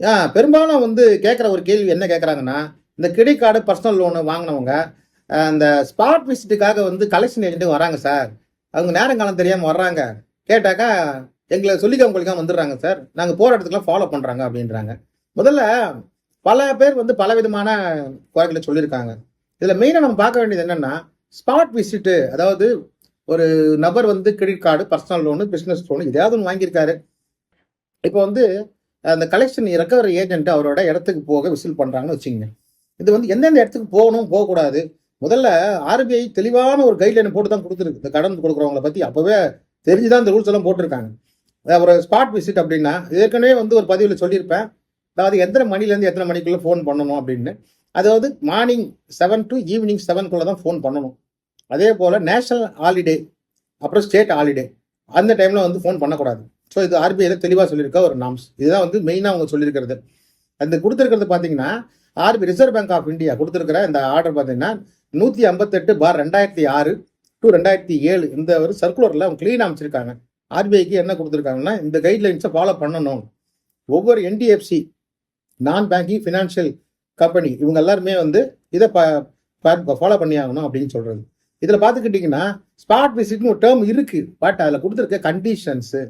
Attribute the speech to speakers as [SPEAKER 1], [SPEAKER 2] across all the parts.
[SPEAKER 1] ஆ பெரும்பாலும் வந்து கேட்குற ஒரு கேள்வி என்ன கேட்குறாங்கன்னா இந்த கிரெடிட் கார்டு பர்சனல் லோனு வாங்கினவங்க அந்த ஸ்பாட் விசிட்டுக்காக வந்து கலெக்ஷன் ஏஜென்ட்டு வராங்க சார். அவங்க நேரம் காலம் தெரியாமல் வர்றாங்க. கேட்டாக்கா எங்களை சொல்லிக்க உங்களுக்கு வந்துடுறாங்க சார். நாங்கள் போகிற இடத்துக்குலாம் ஃபாலோ பண்ணுறாங்க அப்படின்றாங்க. முதல்ல பல பேர் வந்து பல விதமான குறைகளை சொல்லியிருக்காங்க. இதில் மெயினாக நம்ம பார்க்க வேண்டியது என்னென்னா ஸ்பாட் விசிட்டு அதாவது ஒரு நபர் வந்து credit card personal loan business loan எதையாவது ஒன்று வாங்கியிருக்காரு. இப்போ வந்து அந்த கலெக்ஷன் ரெக்கவரி ஏஜென்ட் அவரோட இடத்துக்கு போக விசில் பண்ணுறாங்கன்னு வச்சுக்கோங்க. இது வந்து எந்தெந்த இடத்துக்கு போகணும் போகக்கூடாது. முதல்ல ஆர்பிஐ தெளிவான ஒரு கைட்லைன் போட்டு தான் கொடுத்துருக்கு. இந்த கடன் கொடுக்குறவங்கள பற்றி அப்போவே தெரிஞ்சு தான் இந்த ரூல்ஸ் எல்லாம் போட்டிருக்காங்க. ஒரு ஸ்பாட் விசிட் அப்படின்னா ஏற்கனவே வந்து ஒரு பதிவில் சொல்லியிருப்பேன். அதாவது எத்தனை மணிலேருந்து எத்தனை மணிக்குள்ளே ஃபோன் பண்ணணும் அப்படின்னு. அதாவது மார்னிங் செவன் டு ஈவினிங் செவன்குள்ளே தான் ஃபோன் பண்ணணும். அதே போல் நேஷனல் ஹாலிடே அப்புறம் ஸ்டேட் ஹாலிடே அந்த டைமில் வந்து ஃபோன் பண்ணக்கூடாது. ஸோ இது ஆர்பிஐல தெளிவாக சொல்லியிருக்க ஒரு நாம்ஸ் இதுதான் வந்து மெயினாக அவங்க சொல்லியிருக்கிறது. அந்த கொடுத்துருக்கிறது பார்த்தீங்கன்னா RB Reserve Bank of India கொடுத்துருக்கிற இந்த ஆர்டர் பார்த்தீங்கன்னா நூற்றி ஐம்பத்தெட்டு பார் ரெண்டாயிரத்தி ஆறு டு ரெண்டாயிரத்தி ஏழு இந்த ஒரு சர்க்குலரில் அவங்க க்ளீன் அமைச்சிருக்காங்க. ஆர்பிஐக்கு என்ன கொடுத்துருக்காங்கன்னா இந்த கைட்லைன்ஸை ஃபாலோ பண்ணணும். ஒவ்வொரு என்டிஎஃப்சி நான் பேங்கிங் ஃபினான்ஷியல் கம்பெனி இவங்க எல்லாருமே வந்து இதை ஃபாலோ பண்ணி ஆகணும் அப்படின்னு சொல்கிறது இதில் பார்த்துக்கிட்டிங்கன்னா ஸ்பாட் விசிட்னு ஒரு டேர்ம் இருக்குது பட் அதில் கொடுத்துருக்க கண்டிஷன்ஸு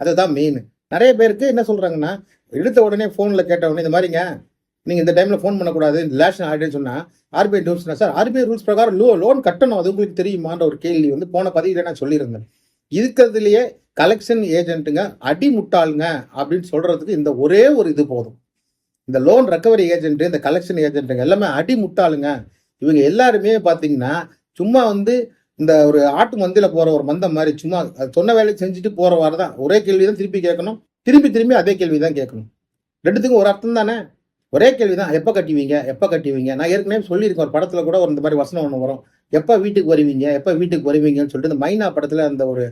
[SPEAKER 1] அதுதான் மெயின் நிறைய பேருக்கு என்ன சொல்கிறாங்கன்னா எடுத்த உடனே ஃபோனில் கேட்ட உடனே இந்த மாதிரிங்க நீங்கள் இந்த டைமில் ஃபோன் பண்ணக்கூடாது இந்த லேஷன் ஆகிடுன்னு சொன்னால் ஆர்பிஐ ரூல்ஸ்னா சார் ஆர்பிஐ ரூல்ஸ் பிரகாரம் லோ லோன் கட்டணும் அது உங்களுக்கு தெரியுமான்ற ஒரு கேள்வி வந்து போன பதிவில் நான் சொல்லியிருந்தேன். இருக்கிறதுலையே கலெக்ஷன் ஏஜென்ட்டுங்க அடி முட்டாளுங்க அப்படின்னு சொல்கிறதுக்கு இந்த ஒரே ஒரு இது போதும். இந்த லோன் ரெக்கவரி ஏஜென்ட்டு இந்த கலெக்ஷன் ஏஜென்ட்டுங்க எல்லாமே அடி முட்டாளுங்க இவங்க எல்லாருமே பார்த்தீங்கன்னா சும்மா வந்து இந்த ஒரு ஆட்டு மந்தையில போற ஒரு மந்தம் மாதிரி சும்மா அது சொன்ன வேலையை செஞ்சுட்டு போற வாரம் தான் ஒரே கேள்வி தான் திருப்பி கேட்கணும். திருப்பி திரும்பி அதே கேள்வி தான் கேட்கணும். ரெண்டுத்துக்கும் ஒரு அர்த்தம் தானே? ஒரே கேள்வி தான் எப்போ கட்டுவீங்க? எப்போ கட்டுவீங்க? நான் ஏற்கனவே சொல்லியிருக்கேன் ஒரு படத்தில் கூட ஒரு இந்த மாதிரி வசனம் ஒன்று வரும். எப்போ வீட்டுக்கு வருவீங்க? எப்போ வீட்டுக்கு வருவீங்கன்னு சொல்லிட்டு இந்த மைனா படத்தில் அந்த ஒரு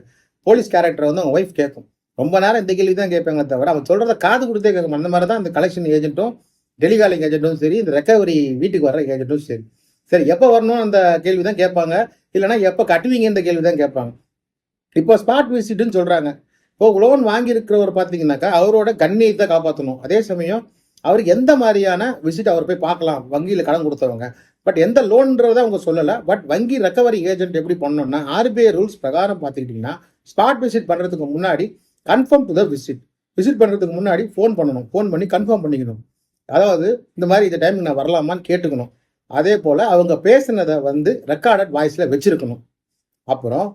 [SPEAKER 1] போலீஸ் கேரக்டர் வந்து அவங்க ஒய்ஃப் கேட்கும் ரொம்ப நேரம் இந்த கேள்வி தான் கேட்பாங்க தவிர அவன் சொல்கிறத காது கொடுத்தே கேட்கும் அந்த மாதிரி தான் அந்த கலெக்ஷன் ஏஜென்ட்டும் டெலிகாலிங் ஏஜென்ட்டும் சரி இந்த ரெக்கவரி வீட்டுக்கு வர ஏஜென்ட்டும் சரி. சரி எப்போ வரணும் அந்த கேள்வி தான் கேட்பாங்க. இல்லைன்னா எப்போ கட்டுவீங்க இந்த கேள்வி தான் கேட்பாங்க. இப்போ ஸ்பாட் விசிட்னு சொல்கிறாங்க இப்போ லோன் வாங்கியிருக்கிறவர் பார்த்தீங்கன்னாக்கா அவரோட கண்ணியத்தை காப்பாற்றணும் அதே சமயம் அவருக்கு எந்த மாதிரியான விசிட் அவர் போய் பார்க்கலாம். வங்கியில் கடன் கொடுத்தவங்க. பட் எந்த லோன்றதை அவங்க சொல்லலை. பட் வங்கி ரெக்கவரி ஏஜென்ட் எப்படி பண்ணணும்னா ஆர்பிஐ ரூல்ஸ் பிரகாரம் பார்த்துக்கிட்டிங்கன்னா ஸ்பாட் விசிட் பண்ணுறதுக்கு முன்னாடி confirm to the visit visit பண்ணுறதுக்கு முன்னாடி ஃபோன் பண்ணணும். ஃபோன் பண்ணி கன்ஃபார்ம் பண்ணிக்கணும். அதாவது இந்த மாதிரி இந்த டைமுக்கு நான் வரலாமான்னு கேட்டுக்கணும். அதே போல் அவங்க பேசினதை வந்து ரெக்கார்டட் வாய்ஸில் வச்சுருக்கணும். அப்புறம்